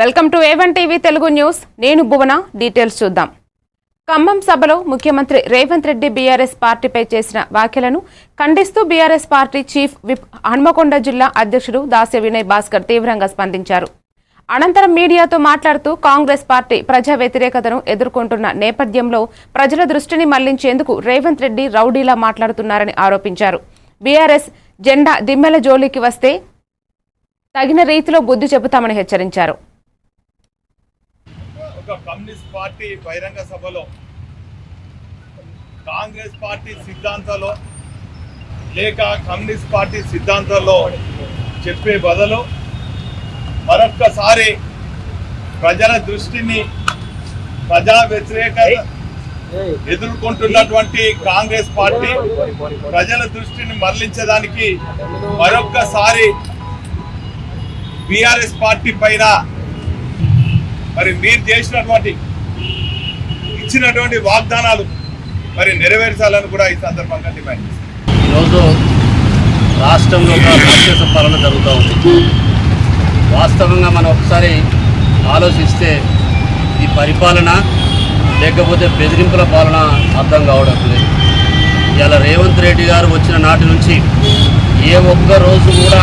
Welcome to A one TV Telugu news. నేను Bhuvana details చూద్దాం. ఖమ్మం సభలో ముఖ్యమంత్రి రేవంత్ రెడ్డి బీఆర్ఎస్ పార్టీపై చేసిన వ్యాఖ్యలను ఖండిస్తూ BRS party chief whip Hanmakonda జిల్లా అధ్యక్షుడు దాస్య వినయ్ భాస్కర్ తీవ్రంగా స్పందించారు. అనంతరం మీడియాతో మాట్లాడుతూ కాంగ్రెస్ పార్టీ ప్రజా వ్యతిరేకతను ఎదుర్కొంటున్న నేపథ్యంలో ప్రజల దృష్టిని మళ్ళించేందుకు రేవంత్ రెడ్డి రౌడీలా మాట్లాడుతున్నారని ఆరోపించారు. బీఆర్ఎస్ జెండా దిమ్మెల జోలికి వస్తే తగిన రీతిలో బుద్ధి చెబుతామని హెచ్చరించారు. ఒక కమ్యూనిస్ట్ పార్టీ బహిరంగ సభలో కాంగ్రెస్ పార్టీ సిద్ధాంతాలు లేక కమ్యూనిస్ట్ పార్టీ సిద్ధాంతాల్లో చెప్పే బదులు మరొక్కసారి ప్రజల దృష్టిని ప్రజా వ్యతిరేక ఎదుర్కొంటున్నటువంటి కాంగ్రెస్ పార్టీ ప్రజల దృష్టిని మరలించడానికి మరొక్కసారి బీఆర్ఎస్ పార్టీ పైన మరి మీరు చేసినటువంటి ఇచ్చినటువంటి వాగ్దానాలు మరి నెరవేర్చాలని కూడా ఈ సందర్భంగా డిమాండ్ చేస్తాను ఈరోజు రాష్ట్రంలో ఒక రాక్షస పాలన జరుగుతూ ఉంది. వాస్తవంగా మనం ఒకసారి ఆలోచిస్తే ఈ పరిపాలన లేకపోతే బెదిరింపుల పాలన అర్థం కావడం లేదు. ఇలా రేవంత్ రెడ్డి గారు వచ్చిన నాటి నుంచి ఏ ఒక్క రోజు కూడా